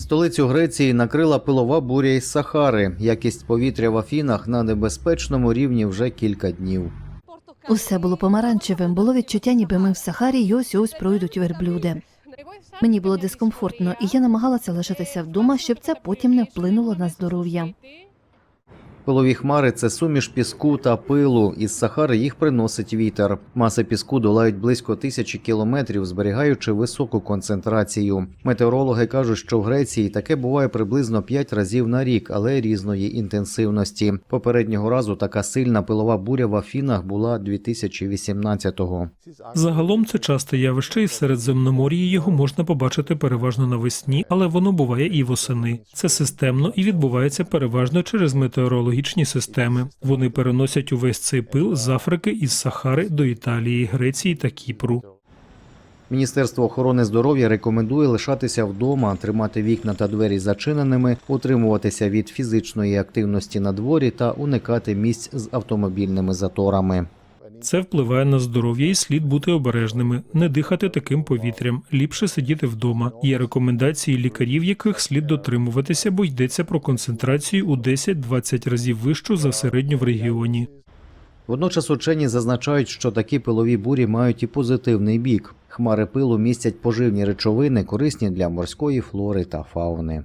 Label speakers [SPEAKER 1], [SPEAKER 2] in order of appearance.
[SPEAKER 1] Столицю Греції накрила пилова буря із Сахари. Якість повітря в Афінах на небезпечному рівні вже кілька днів.
[SPEAKER 2] Усе було помаранчевим, було відчуття, ніби ми в Сахарі, і ось ось пройдуть верблюди. Мені було дискомфортно, і я намагалася лишитися вдома, щоб це потім не вплинуло на здоров'я.
[SPEAKER 1] Пилові хмари це суміш піску та пилу. Із Сахари їх приносить вітер. Маси піску долають близько тисячі кілометрів, зберігаючи високу концентрацію. Метеорологи кажуть, що в Греції таке буває приблизно 5 разів на рік, але різної інтенсивності. Попереднього разу така сильна пилова буря в Афінах була 2018-го.
[SPEAKER 3] Загалом це часте явище, і в Середземномор'ї його можна побачити переважно навесні, але воно буває і восени. Це системно і відбувається переважно через метеорологічні системи. Вони переносять увесь цей пил з Африки із Сахари до Італії, Греції та Кіпру.
[SPEAKER 1] Міністерство охорони здоров'я рекомендує лишатися вдома, тримати вікна та двері зачиненими, утримуватися від фізичної активності на дворі та уникати місць з автомобільними заторами.
[SPEAKER 3] Це впливає на здоров'я і слід бути обережними, не дихати таким повітрям, ліпше сидіти вдома. Є рекомендації лікарів, яких слід дотримуватися, бо йдеться про концентрацію у 10-20 разів вищу за середню в регіоні.
[SPEAKER 1] Водночас учені зазначають, що такі пилові бурі мають і позитивний бік. Хмари пилу містять поживні речовини, корисні для морської флори та фауни.